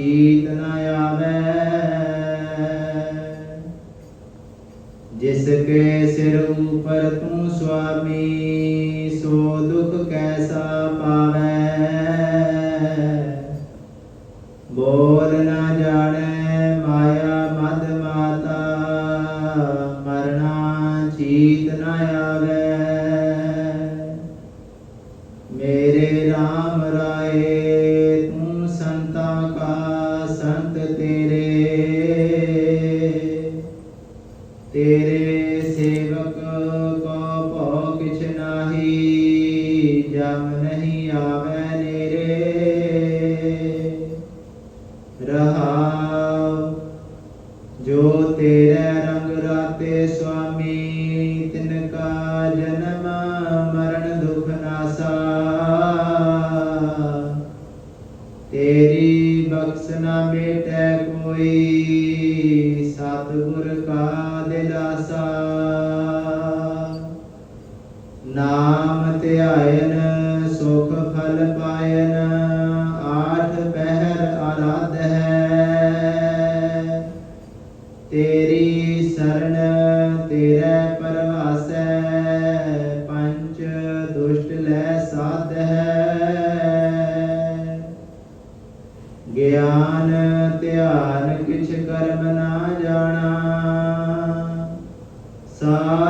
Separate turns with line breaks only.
ਚੀਤ ਨ ਆਵੇ। ਜਿਸ ਕੇ ਸਿਰ ਉਪਰ ਤੂੰ ਸੁਆਮੀ ਸੋ ਦੁਖ ਕੈਸਾ ਪਾਵੇ। ਬੋਲ ਤੇਰੇ ਸੇਵਕ ਕੋ ਭੋ ਕਿਛ ਨਾਹੀ, ਜਮ ਨਹੀਂ ਆਵੇ ਨੇਰੇ। ਰਹਾਉ, ਜੋ ਤੇਰੇ ਰੰਗ ਰਾਤੇ ਸੁਆਮੀ, ਤਿਨ ਕਾ ਜਨਮ ਮਰਨ ਦੁਖ ਨਾਸਾ ਤੇਰੀ ਬਖਸ਼ ਨਾ ਮੇਟੈ ਕੋਈ ਸਤਿਗੁਰ ਕਾ ਦਿਲਾਸਾ। ਨਾਮ ਧਿਆਇਨ, ਸੁਖ ਫਲ ਪਾਇਨ, ਆਠ ਪਹਿਰ ਆਰਾਧ ਹੈ। ਤੇਰੀ ਸਰਣ ਤੇਰੇ ਪਰਵਾਸੈ ਪੰਚ ਦੁਸ਼ਟ ਲੈ ਸਾਧ ਹੈ। ਗਿਆਨ ਧਿਆਨ